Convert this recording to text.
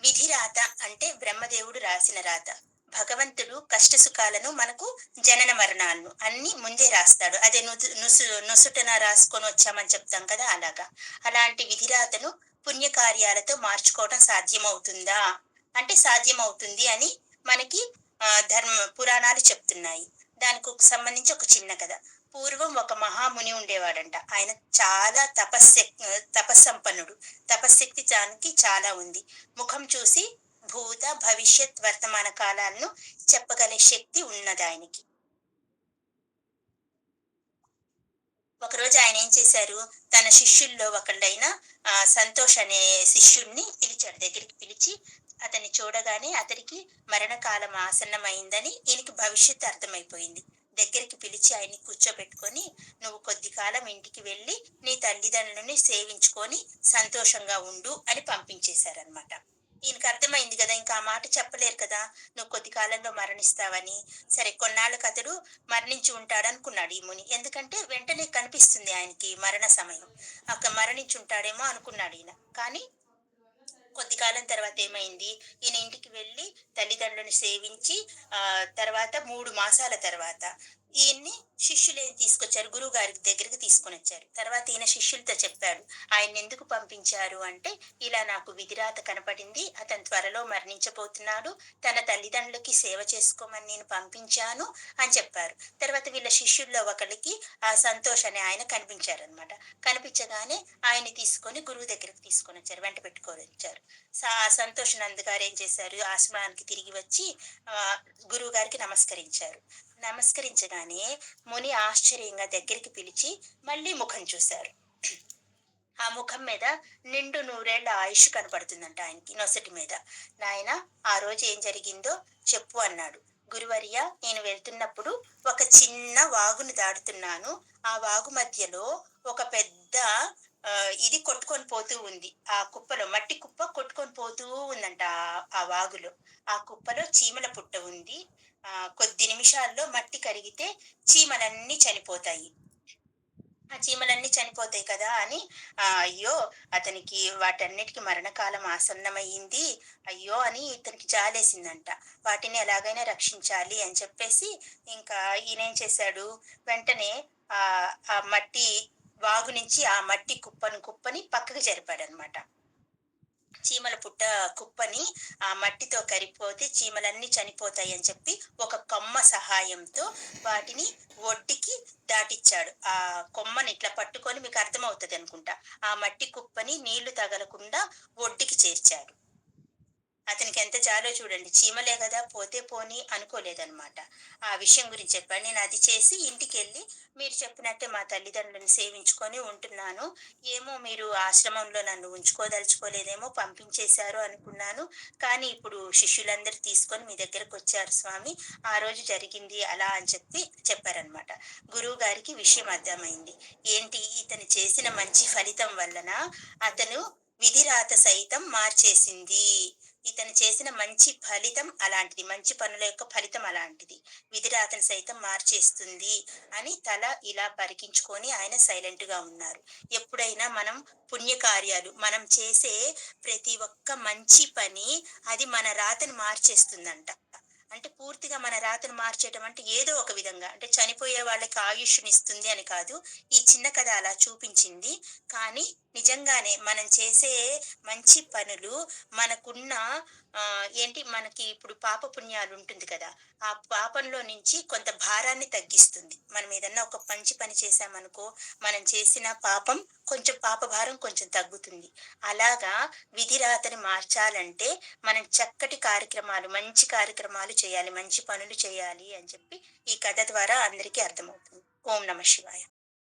విధి రాత అంటే బ్రహ్మదేవుడు రాసిన రాత. భగవంతుడు కష్ట సుఖాలను మనకు జనన మరణాలను అన్ని ముందే రాస్తాడు. అదే నుసు నుసుటన రాసుకొని వచ్చామని చెప్తాం కదా అలాగా. అలాంటి విధిరాతను పుణ్యకార్యాలతో మార్చుకోవడం సాధ్యమవుతుందా? అంటే సాధ్యమవుతుంది అని మనకి ధర్మ పురాణాలు చెప్తున్నాయి. దానికి సంబంధించి ఒక చిన్న కథ. పూర్వం ఒక మహాముని ఉండేవాడంట. ఆయన చాలా తపశ్శక్ తపస్సంపన్నుడు. తపశ్శక్తి దానికి చాలా ఉంది. ముఖం చూసి భూత భవిష్యత్ వర్తమాన కాలాలను చెప్పగల శక్తి ఉన్నది ఆయనకి. ఒకరోజు ఆయన ఏం చేశారు? తన శిష్యుల్లో ఒకళ్ళైన సంతోష్ అనే శిష్యుణ్ణి పిలిచాడు. దగ్గరికి పిలిచి అతన్ని చూడగానే అతనికి మరణకాలం ఆసన్నమైందని ఈయనకి భవిష్యత్తు అర్థమైపోయింది. దగ్గరికి పిలిచి ఆయన్ని కూర్చోబెట్టుకొని నువ్వు కొద్ది కాలం ఇంటికి వెళ్ళి నీ తల్లిదండ్రులని సేవించుకొని సంతోషంగా ఉండు అని పంపించేశారనమాట ఈయనకి అర్థమైంది కదా ఇంకా ఆ మాట చెప్పలేరు కదా. నువ్వు కొద్ది కాలంలో మరణిస్తావని సరే కొన్నాళ్ళకి అతడు మరణించి ఉంటాడు అనుకున్నాడు ఈ ముని. ఎందుకంటే వెంటనే కనిపిస్తుంది ఆయనకి మరణ సమయం. అక్కడ మరణించి ఉంటాడేమో అనుకున్నాడు ఈయన. కానీ కొద్ది కాలం తర్వాత ఏమైంది? ఈయన ఇంటికి వెళ్ళి తల్లిదండ్రులను సేవించి ఆ తర్వాత మూడు మాసాల తర్వాత ఈయన్ని శిష్యులేది ఏం తీసుకొచ్చారు గురువు గారి దగ్గరికి తీసుకొని వచ్చారు. తర్వాత ఈయన శిష్యులతో చెప్పాడు ఆయన ఎందుకు పంపించారు అంటే ఇలా నాకు విధిరాత కనపడింది అతను త్వరలో మరణించబోతున్నాడు తన తల్లిదండ్రులకి సేవ చేసుకోమని నేను పంపించాను అని చెప్పారు. తర్వాత వీళ్ళ శిష్యుల్లో ఒకరికి ఆ సంతోష్ అనే ఆయన కనిపించారనమాట కనిపించగానే ఆయన తీసుకొని గురువు దగ్గరికి తీసుకొని వచ్చారు వెంట పెట్టుకొని వచ్చారు. ఆ సంతోష్ నంద్ గారు ఏం చేశారు ఆశ్రమానికి తిరిగి వచ్చి గురువు గారికి నమస్కరించారు. నమస్కరించగానే ముని ఆశ్చర్యంగా దగ్గరికి పిలిచి మళ్ళీ ముఖం చూశారు. ఆ ముఖం మీద నిండు నూరేళ్ళ ఆయుష్ కనపడుతుందంట ఆయనకి నొసటి మీద. నాయన ఆ రోజు ఏం జరిగిందో చెప్పు అన్నాడు. గురువర్య నేను వెళ్తున్నప్పుడు ఒక చిన్న వాగును దాడుతున్నాను ఆ వాగు మధ్యలో ఒక పెద్ద ఇది కొట్టుకొని పోతూ ఉంది. ఆ కుప్పలో మట్టి కుప్ప కొట్టుకొని పోతూ ఉందంట ఆ- వాగులో. ఆ కుప్పలో చీమల పుట్ట ఉంది. కొద్ది నిమిషాల్లో మట్టి కరిగితే చీమలన్నీ చనిపోతాయి. ఆ చీమలన్నీ చనిపోతాయి కదా అని ఆ, అయ్యో అతనికి వాటన్నిటికీ మరణకాలం ఆసన్నమయ్యింది అయ్యో అని ఇతనికి జాలేసిందంట. వాటిని ఎలాగైనా రక్షించాలి అని చెప్పేసి ఇంకా ఈయన ఏం చేశాడు? వెంటనే ఆ ఆ మట్టి వాగు నుంచి ఆ మట్టి కుప్పను కుప్పని పక్కకు జరిపాడనమాట. చీమల పుట్ట కుప్పని ఆ మట్టితో కరిపోతే చీమలన్నీ చనిపోతాయి అని చెప్పి ఒక కొమ్మ సహాయంతో వాటిని ఒడ్డుకి దాటిచ్చాడు. ఆ కొమ్మని ఇట్లా పట్టుకొని మీకు అర్థమవుతుంది అనుకుంటా. ఆ మట్టి కుప్పని నీళ్ళు తగలకుండా ఒడ్డుకి చేర్చాడు. అతనికి ఎంత జాలో చూడండి. చీమలే కదా పోతే పోని అనుకోలేదనమాట ఆ విషయం గురించి చెప్పాను నేను అది చేసి ఇంటికి వెళ్ళి మీరు చెప్పినట్టే మా తల్లిదండ్రులను సేవించుకొని ఉంటున్నాను. ఏమో మీరు ఆశ్రమంలో నన్ను ఉంచుకోదలుచుకోలేదేమో పంపించేశారు అనుకున్నాను. కానీ ఇప్పుడు శిష్యులందరూ తీసుకొని మీ దగ్గరకు వచ్చారు స్వామి. ఆ రోజు జరిగింది అలా అని చెప్పి చెప్పారనమాట గురువు గారికి విషయం అర్థమైంది. ఏంటి? ఇతను చేసిన మంచి ఫలితం వలన అతను విధిరాత సైతం మార్చేసింది. ఇతను చేసిన మంచి ఫలితం అలాంటిది. మంచి పనుల యొక్క ఫలితం అలాంటిది. విధిరాతను సైతం మార్చేస్తుంది అని తల ఇలా పరికించుకొని ఆయన సైలెంట్గా ఉన్నారు. ఎప్పుడైనా మనం పుణ్యకార్యాలు మనం చేసే ప్రతి ఒక్క మంచి పని అది మన రాతను మార్చేస్తుందంట. అంటే పూర్తిగా మన రాతను మార్చేయటం అంటే ఏదో ఒక విధంగా. అంటే చనిపోయే వాళ్ళకి ఆయుష్నిస్తుంది అని కాదు. ఈ చిన్న కథ అలా చూపించింది. కానీ నిజంగానే మనం చేసే మంచి పనులు మనకున్న ఏంటి మనకి ఇప్పుడు పాప పుణ్యాలు ఉంటుంది కదా ఆ పాపంలో నుంచి కొంత భారాన్ని తగ్గిస్తుంది. మనం ఏదన్నా ఒక మంచి పని చేసామనుకో మనం చేసిన పాపం కొంచెం పాప భారం కొంచెం తగ్గుతుంది. అలాగా విధిరాతని మార్చాలంటే మనం చక్కటి కార్యక్రమాలు మంచి కార్యక్రమాలు చేయాలి మంచి పనులు చేయాలి అని చెప్పి ఈ కథ ద్వారా అందరికీ అర్థమవుతుంది. ఓం నమ శివాయ.